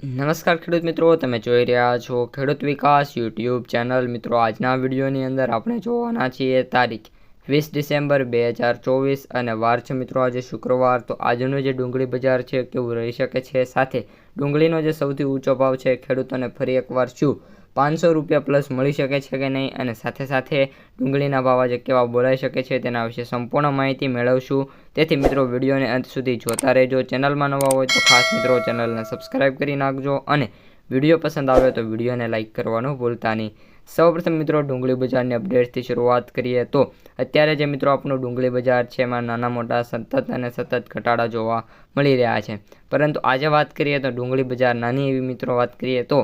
નમસ્કાર ખેડૂત મિત્રો, તમે જોઈ રહ્યા છો ખેડૂત વિકાસ યુટ્યુબ ચેનલ. મિત્રો, આજના વિડીયોની અંદર આપણે જોવાના છીએ તારીખ વીસ ડિસેમ્બર બે હજાર ચોવીસ અને વાર છે મિત્રો, આજે શુક્રવાર. તો આજનું જે ડુંગળી બજાર છે કેવું રહી શકે છે સાથે ડુંગળીનો જે સૌથી ઊંચો ભાવ છે, ખેડૂતોને ફરી એકવાર શું પાંચસો રૂપિયા પ્લસ મળી શકે છે કે નહીં અને સાથે સાથે ડુંગળીના ભાવ આજે કેવા બોલાઈ શકે છે તેના વિશે સંપૂર્ણ માહિતી મેળવશું. તેથી મિત્રો, વિડીયોને અંત સુધી જોતા રહેજો. ચેનલમાં નવા હોય તો ખાસ મિત્રો ચેનલને સબસ્ક્રાઈબ કરી નાખજો અને વીડિયો પસંદ આવે તો વિડીયોને લાઇક કરવાનું ભૂલતા નહીં. સૌપ્રથમ મિત્રો, ડુંગળી બજારની અપડેટથી શરૂઆત કરીએ તો અત્યારે જે મિત્રો આપણું ડુંગળી બજાર છે, એમાં નાના મોટા સતત અને સતત ઘટાડા જોવા મળી રહ્યા છે. પરંતુ આજે વાત કરીએ તો ડુંગળી બજાર નાની એવી મિત્રો વાત કરીએ તો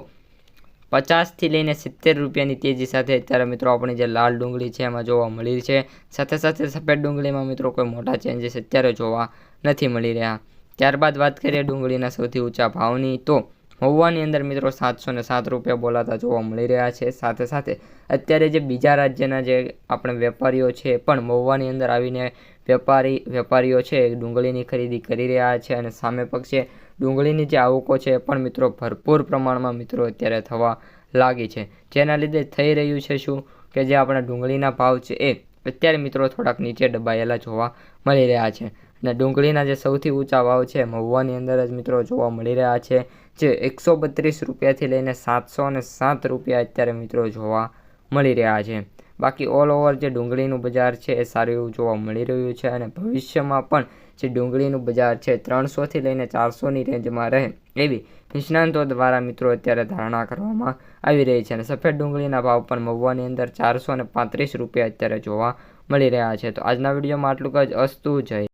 પચાસથી લઈને સિત્તેર રૂપિયાની તેજી સાથે અત્યારે મિત્રો આપણી જે લાલ ડુંગળી છે એમાં જોવા મળી છે. સાથે સાથે સફેદ ડુંગળીમાં મિત્રો કોઈ મોટા ચેન્જીસ અત્યારે જોવા નથી મળી રહ્યા. ત્યારબાદ વાત કરીએ ડુંગળીના સૌથી ઊંચા ભાવની, તો મહુવાની અંદર મિત્રો સાતસો ને સાત રૂપિયા બોલાતા જોવા મળી રહ્યા છે. સાથે સાથે અત્યારે જે બીજા રાજ્યના જે આપણે વેપારીઓ છે પણ મહુવાની અંદર આવીને વેપારી, વેપારીઓ છે ડુંગળીની ખરીદી કરી રહ્યા છે અને સામે પક્ષે ડુંગળીની જે આવકો છે એ પણ મિત્રો ભરપૂર પ્રમાણમાં મિત્રો અત્યારે થવા લાગી છે. જેના લીધે થઈ રહ્યું છે શું? કે જે આપણા ડુંગળીના ભાવ છે એ અત્યારે મિત્રો થોડાક નીચે દબાયેલા જોવા મળી રહ્યા છે. અને ડુંગળીના જે સૌથી ઊંચા ભાવ છે મહુવાની અંદર જ મિત્રો જોવા મળી રહ્યા છે, જે એકસો બત્રીસ રૂપિયાથી લઈને સાતસો અને સાત રૂપિયા અત્યારે મિત્રો જોવા મળી રહ્યા છે. બાકી ઓલ ઓવર જે ડુંગળીનું બજાર છે એ સારું એવું જોવા મળી રહ્યું છે અને ભવિષ્યમાં પણ જે ડુંગળીનું બજાર છે ત્રણસોથી લઈને ચારસોની રેન્જમાં રહે એવી નિષ્ણાંતો દ્વારા મિત્રો અત્યારે ધારણા કરવામાં આવી રહી છે અને સફેદ ડુંગળીના ભાવ પણ મહુવાની અંદર ચારસો અને પાંત્રીસ રૂપિયા અત્યારે જોવા મળી રહ્યા છે. તો આજના વિડીયોમાં આટલું જ. અસ્તુ જય